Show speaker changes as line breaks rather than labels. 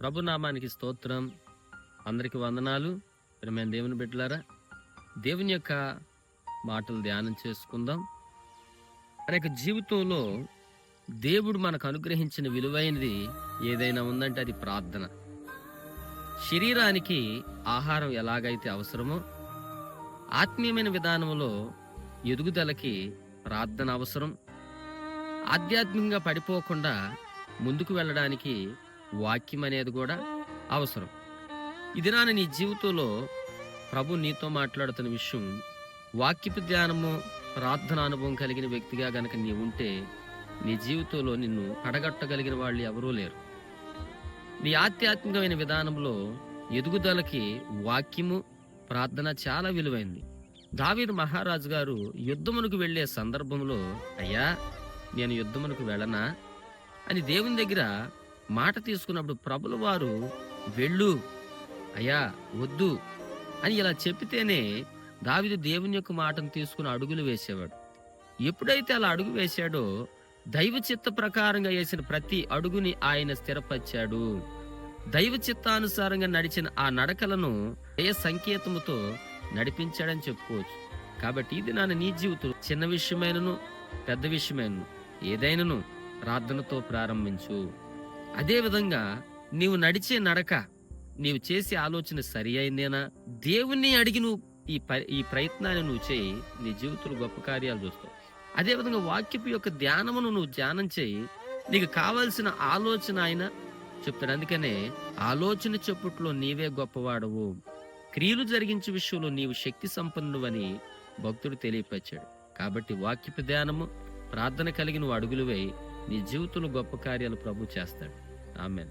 ప్రభునామానికి స్తోత్రం. అందరికి వందనాలు. ప్రియమైన దేవుని బిడ్డలారా దేవుని యొక్క మాటలు ధ్యానం చేసుకుందాం. మన యొక్క జీవితంలో దేవుడు మనకు అనుగ్రహించిన విలువైనది ఏదైనా ఉందంటే అది ప్రార్థన. శరీరానికి ఆహారం ఎలాగైతే అవసరమో ఆత్మీయమైన విధానంలో ఎదుగుదలకి ప్రార్థన అవసరం. ఆధ్యాత్మికంగా పడిపోకుండా ముందుకు వెళ్ళడానికి వాక్యం అనేది కూడా అవసరం. ఇది నాన్న నీ జీవితంలో ప్రభు నీతో మాట్లాడుతున్న విషయం వాక్యపు ధ్యానము ప్రార్థన అనుభవం కలిగిన వ్యక్తిగా గనక నీ ఉంటే నీ జీవితంలో నిన్ను అడగట్టగలిగిన వాళ్ళు ఎవరూ లేరు. నీ ఆధ్యాత్మికమైన విధానంలో ఎదుగుదలకి వాక్యము ప్రార్థన చాలా విలువైంది. దావీదు మహారాజు గారు యుద్ధమునకు వెళ్ళే సందర్భంలో అయ్యా నేను యుద్ధమునకు వెళ్ళనా? అని దేవుని దగ్గర మాట తీసుకున్నప్పుడు ప్రభుల వారు వెళ్ళు అయ్యా వద్దు అని ఇలా చెప్పితేనే దావిదు దేవుని యొక్క మాటను తీసుకుని అడుగులు వేసేవాడు. ఎప్పుడైతే అలా అడుగు వేశాడో దైవ చిత్త ప్రకారంగా వేసిన ప్రతి అడుగుని ఆయన స్థిరపరిచాడు. దైవ చిత్తానుసారంగా నడిచిన ఆ నడకలను ఏ సంకేతముతో నడిపించాడని చెప్పుకోవచ్చు. కాబట్టి ఇది నాన్న నీ జీవితం చిన్న విషయమైనను పెద్ద విషయమైనను ఏదైనను ప్రార్థనతో ప్రారంభించు. అదేవిధంగా నీవు నడిచే నడక నీవు చేసే ఆలోచన సరి అయిందేనా దేవుణ్ణి అడిగి నువ్వు ఈ ప- ఈ ప్రయత్నాన్ని నువ్వు చేయి నీ జీవితంలో గొప్ప కార్యాలు చూస్తావు. అదేవిధంగా వాక్యపు యొక్క ధ్యానమును నువ్వు ధ్యానం చేయి నీకు కావలసిన ఆలోచన ఆయన చెప్తాడు. అందుకనే ఆలోచన చెప్పుట్లో నీవే గొప్పవాడవు. క్రియలు జరిగించే విషయంలో నీవు శక్తి సంపన్నువని భక్తుడు తెలియపరిచాడు. కాబట్టి వాక్యపు ధ్యానము ప్రార్థన కలిగిన అడుగులు వేయి. నీ జీవితంలో గొప్ప కార్యాలు ప్రభు చేస్తాడు. ఆమెన్.